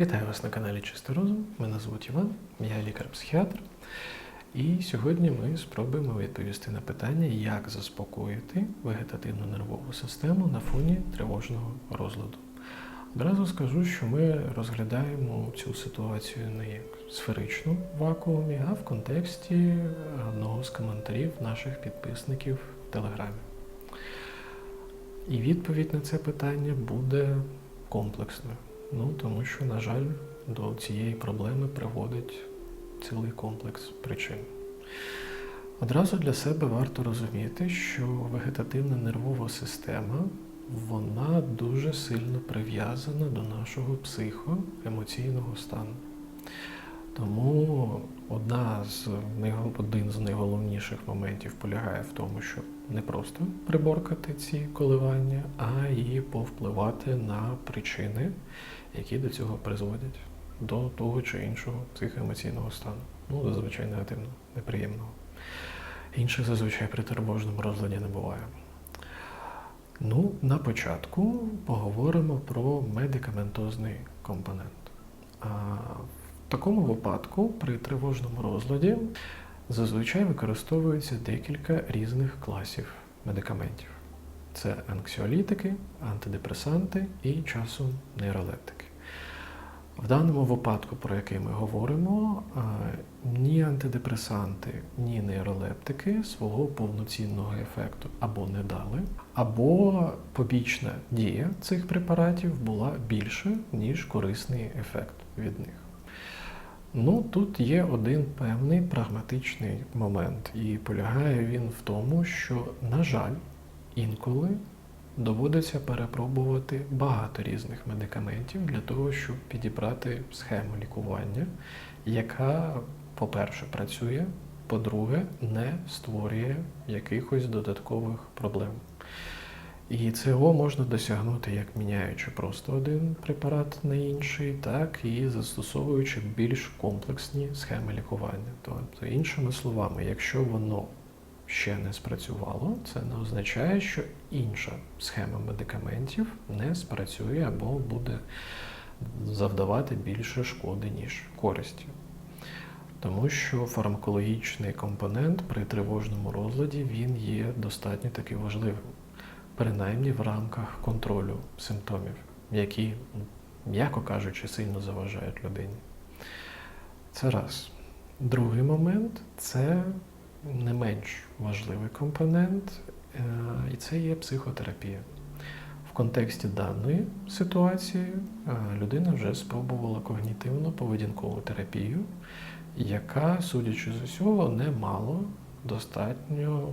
Вітаю вас на каналі Чистий Розум. Мене звуть Іван, я лікар-психіатр. І сьогодні ми спробуємо відповісти на питання, як заспокоїти вегетативну нервову систему на фоні тривожного розладу. Одразу скажу, що ми розглядаємо цю ситуацію не як сферичну в вакуумі, а в контексті одного з коментарів наших підписників в Телеграмі. І відповідь на це питання буде комплексною. Ну, тому що, на жаль, до цієї проблеми приводить цілий комплекс причин. Одразу для себе варто розуміти, що вегетативна нервова система вона дуже сильно прив'язана до нашого психоемоційного стану. Тому одна з, один з найголовніших моментів полягає в тому, щоб не просто приборкати ці коливання, а і повпливати на причини, які до цього призводять, до того чи іншого психоемоційного стану. Ну, зазвичай негативного, неприємного. Інших зазвичай при тривожному розладі не буває. Ну, на початку поговоримо про медикаментозний компонент. А в такому випадку при тривожному розладі зазвичай використовується декілька різних класів медикаментів. Це анксіолітики, антидепресанти і часом нейролептики. В даному випадку, про який ми говоримо, ні антидепресанти, ні нейролептики свого повноцінного ефекту або не дали, або побічна дія цих препаратів була більша, ніж корисний ефект від них. Ну, тут є один певний прагматичний момент, і полягає він в тому, що, на жаль, інколи доводиться перепробувати багато різних медикаментів для того, щоб підібрати схему лікування, яка, по-перше, працює, по-друге, не створює якихось додаткових проблем. І цього можна досягнути як міняючи просто один препарат на інший, так і застосовуючи більш комплексні схеми лікування. Тобто, іншими словами, якщо воно ще не спрацювало, це не означає, що інша схема медикаментів не спрацює або буде завдавати більше шкоди, ніж користі. Тому що фармакологічний компонент при тривожному розладі він є достатньо таки важливим, принаймні в рамках контролю симптомів, які, м'яко кажучи, сильно заважають людині. Це раз. Другий момент це не менш важливий компонент, е, і це є психотерапія. В контексті даної ситуації е, людина вже спробувала когнітивно-поведінкову терапію, яка, судячи з усього, не мала достатньо,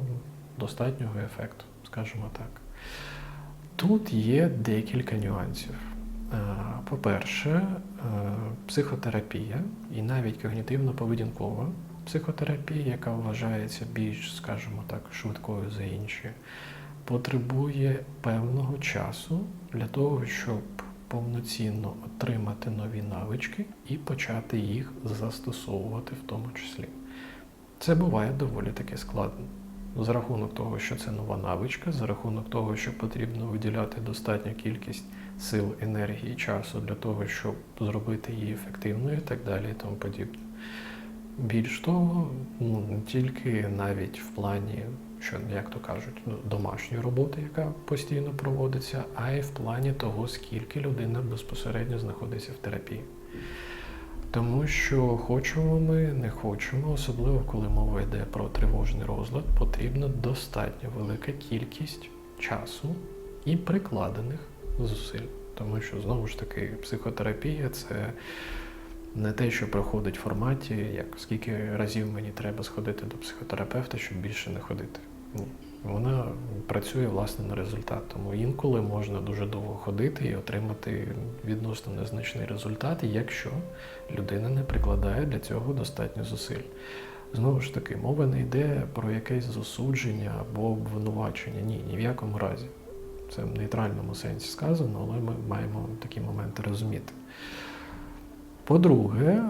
достатнього ефекту, скажімо так. Тут є декілька нюансів. Е, По-перше, е, психотерапія і навіть когнітивно-поведінкова психотерапія, яка вважається більш, скажімо так, швидкою за інші, потребує певного часу для того, щоб повноцінно отримати нові навички і почати їх застосовувати в тому числі. Це буває доволі таки складно. За рахунок того, що це нова навичка, за рахунок того, що потрібно виділяти достатню кількість сил, енергії, часу для того, щоб зробити її ефективною і так далі і тому подібне. Більш того, ну не тільки навіть в плані, що як то кажуть, ну, домашньої роботи, яка постійно проводиться, а й в плані того, скільки людина безпосередньо знаходиться в терапії. Тому що хочемо ми, не хочемо, особливо коли мова йде про тривожний розлад, потрібна достатньо велика кількість часу і прикладених зусиль. Тому що знову ж таки психотерапія це не те, що проходить в форматі, як скільки разів мені треба сходити до психотерапевта, щоб більше не ходити. Ні. Вона працює власне на результат. Тому інколи можна дуже довго ходити і отримати відносно незначний результат, якщо людина не прикладає для цього достатньо зусиль. Знову ж таки, мова не йде про якесь засудження або обвинувачення. Ні, ні в якому разі. Це в нейтральному сенсі сказано, але ми маємо такі моменти розуміти. По-друге,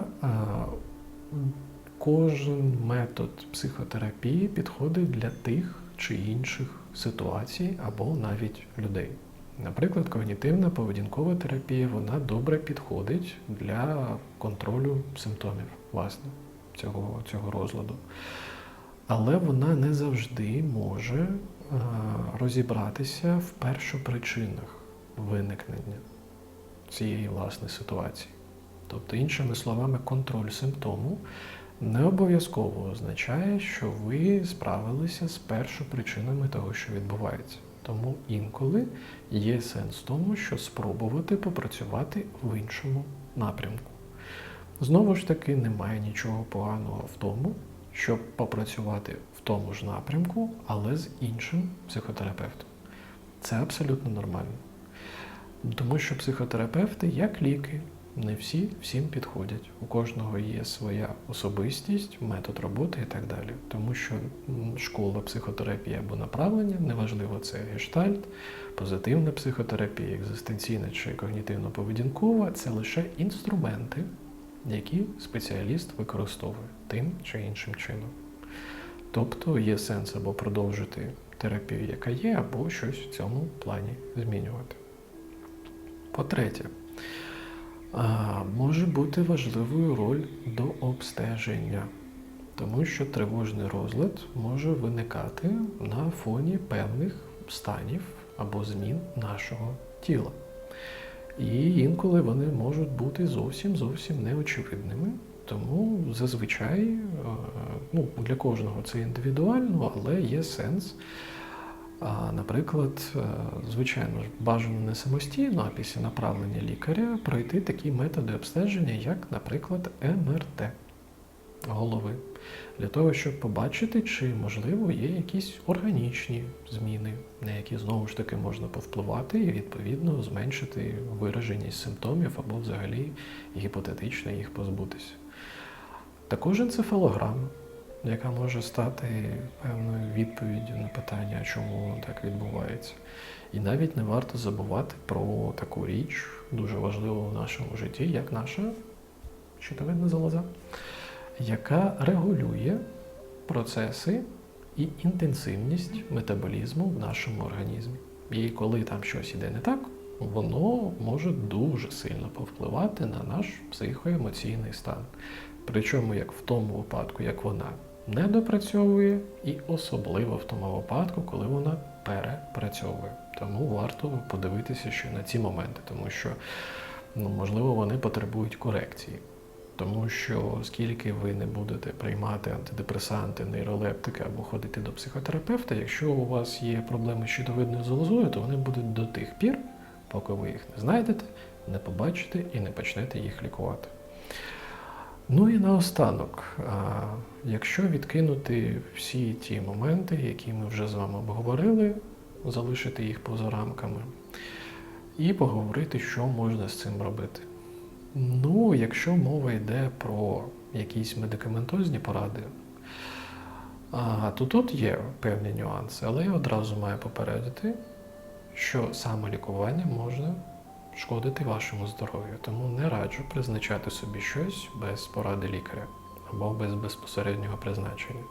кожен метод психотерапії підходить для тих чи інших ситуацій або навіть людей. Наприклад, когнітивна поведінкова терапія вона добре підходить для контролю симптомів власне, цього, цього розладу. Але вона не завжди може е, розібратися в першопричинах виникнення цієї власне ситуації. Тобто, іншими словами, контроль симптому не обов'язково означає, що ви справилися з першопричинами того, що відбувається. Тому інколи є сенс в тому, що спробувати попрацювати в іншому напрямку. Знову ж таки, немає нічого поганого в тому, щоб попрацювати в тому ж напрямку, але з іншим психотерапевтом. Це абсолютно нормально. Тому що психотерапевти, як ліки, не всі всім підходять. У кожного є своя особистість, метод роботи і так далі. Тому що школа психотерапії або направлення, неважливо, це гештальт, позитивна психотерапія, екзистенційна чи когнітивно-поведінкова це лише інструменти, які спеціаліст використовує тим чи іншим чином. Тобто є сенс або продовжити терапію, яка є, або щось в цьому плані змінювати. По-третє, може бути важливою роль до обстеження, тому що тривожний розлад може виникати на фоні певних станів або змін нашого тіла. І інколи вони можуть бути зовсім зовсім неочевидними. Тому зазвичай е, ну, для кожного це індивідуально, але є сенс. А, Наприклад, е, звичайно ж, бажано не самостійно, а після направлення лікаря пройти такі методи обстеження, як, наприклад, МРТ голови, для того, щоб побачити, чи можливо є якісь органічні зміни, на які знову ж таки можна повпливати і відповідно зменшити вираженість симптомів або взагалі гіпотетично їх позбутися. Також енцефалограма, яка може стати певною відповіддю на питання, чому так відбувається. І навіть не варто забувати про таку річ, дуже важливу в нашому житті, як наша щитовидна залоза, яка регулює процеси і інтенсивність метаболізму в нашому організмі. І коли там щось іде не так, воно може дуже сильно повпливати на наш психоемоційний стан. Причому як в тому випадку, як вона не допрацьовує, і особливо в тому випадку, коли вона перепрацьовує. Тому варто подивитися ще на ці моменти, тому що ну, можливо вони потребують корекції. Тому що скільки ви не будете приймати антидепресанти, нейролептики або ходити до психотерапевта, якщо у вас є проблеми з щитовидною залозою, то вони будуть до тих пір, поки ви їх не знайдете, не побачите і не почнете їх лікувати. Ну і наостанок, якщо відкинути всі ті моменти, які ми вже з вами обговорили, залишити їх поза рамками, і поговорити, що можна з цим робити. Ну, якщо мова йде про якісь медикаментозні поради, то тут є певні нюанси, але я одразу маю попередити, що самолікування можна шкодити вашому здоров'ю, тому не раджу призначати собі щось без поради лікаря або без безпосереднього призначення.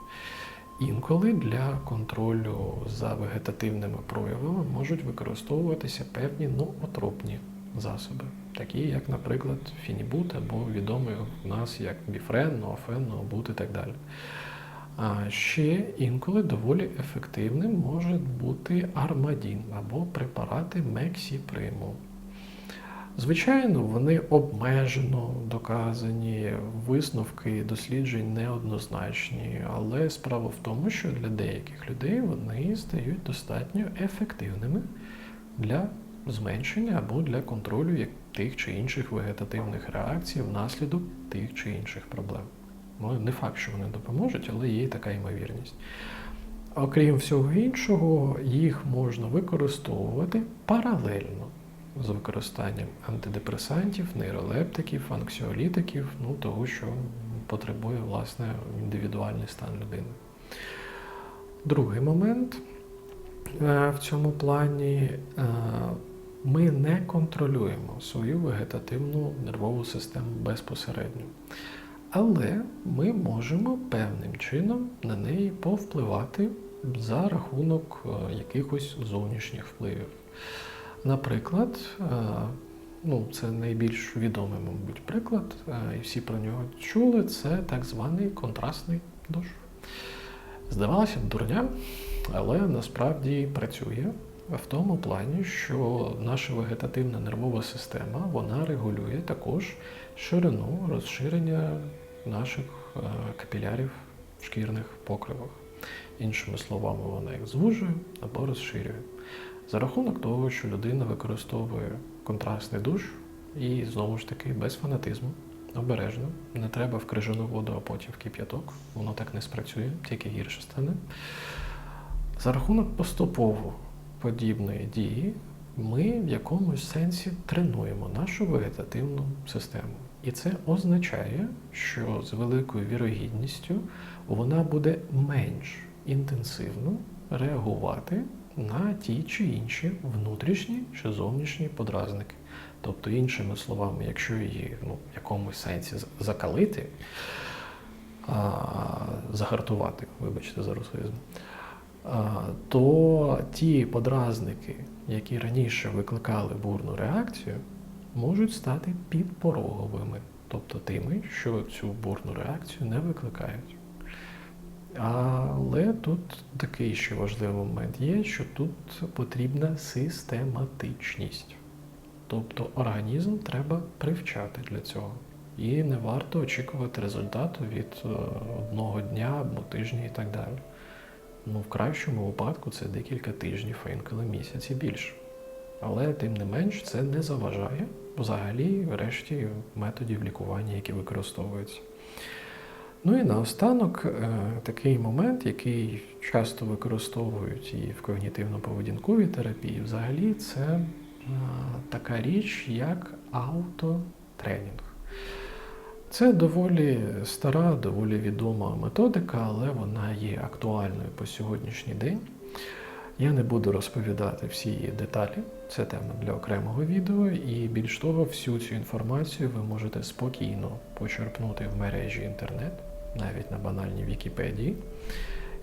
Інколи для контролю за вегетативними проявами можуть використовуватися певні ноотропні засоби, такі як, наприклад, фінібут або відомий у нас як біфрен, ноофен, нообут і так далі. А ще інколи доволі ефективним може бути армадін або препарати мексіприму. Звичайно, вони обмежено доказані, висновки досліджень неоднозначні, але справа в тому, що для деяких людей вони стають достатньо ефективними для зменшення або для контролю тих чи інших вегетативних реакцій внаслідок тих чи інших проблем. Ну, не факт, що вони допоможуть, але є така ймовірність. Окрім всього іншого, їх можна використовувати паралельно з використанням антидепресантів, нейролептиків, анксіолітиків, ну того, що потребує власне індивідуальний стан людини. Другий момент е, в цьому плані е, ми не контролюємо свою вегетативну нервову систему безпосередньо. Але ми можемо певним чином на неї повпливати за рахунок е, якихось зовнішніх впливів. Наприклад, е, ну, це найбільш відомий, мабуть, приклад, е, і всі про нього чули, це так званий контрастний душ. Здавалося б, дурня, але насправді працює в тому плані, що наша вегетативна нервова система вона регулює також ширину розширення наших е, капілярів в шкірних покривах. Іншими словами, вона їх звужує або розширює. За рахунок того, що людина використовує контрастний душ і знову ж таки без фанатизму, обережно, не треба в крижану воду, а потім в кип'яток. Воно так не спрацює, тільки гірше стане. За рахунок поступово подібної дії ми в якомусь сенсі тренуємо нашу вегетативну систему. І це означає, що з великою вірогідністю вона буде менш інтенсивно реагувати на ті чи інші внутрішні чи зовнішні подразники. Тобто, іншими словами, якщо її ну, в якомусь сенсі закалити, а, загартувати, вибачте за русизм, то ті подразники, які раніше викликали бурну реакцію, можуть стати підпороговими, тобто тими, що цю бурну реакцію не викликають. Але тут такий ще важливий момент є, що тут потрібна систематичність. Тобто організм треба привчати для цього. І не варто очікувати результату від е, одного дня або тижня і так далі. Ну, в кращому випадку це декілька тижнів, а інколи місяці більше. Але тим не менш це не заважає взагалі решті методів лікування, які використовуються. Ну і наостанок е, такий момент, який часто використовують і в когнітивно-поведінковій терапії, взагалі це е, така річ, як аутотренінг. Це доволі стара, доволі відома методика, але вона є актуальною по сьогоднішній день. Я не буду розповідати всі її деталі, це тема для окремого відео, і більш того, всю цю інформацію ви можете спокійно почерпнути в мережі інтернет, навіть на банальній Вікіпедії.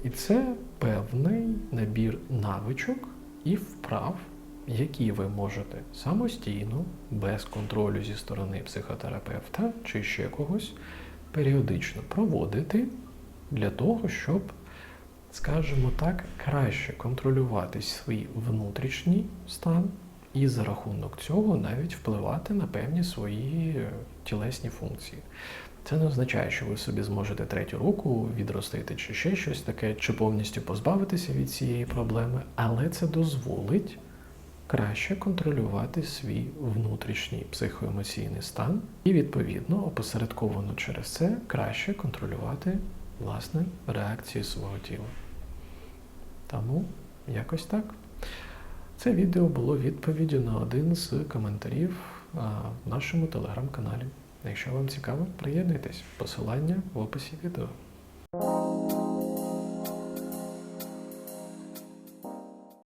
І це певний набір навичок і вправ, які ви можете самостійно, без контролю зі сторони психотерапевта чи ще когось, періодично проводити для того, щоб скажімо так, краще контролювати свій внутрішній стан і за рахунок цього навіть впливати на певні свої тілесні функції. Це не означає, що ви собі зможете третю руку відростити чи ще щось таке, чи повністю позбавитися від цієї проблеми, але це дозволить краще контролювати свій внутрішній психоемоційний стан і, відповідно, опосередковано через це краще контролювати власне реакції свого тіла. Тому якось так. Це відео було відповіддю на один з коментарів в нашому телеграм-каналі. Якщо вам цікаво, приєднуйтесь. Посилання в описі відео.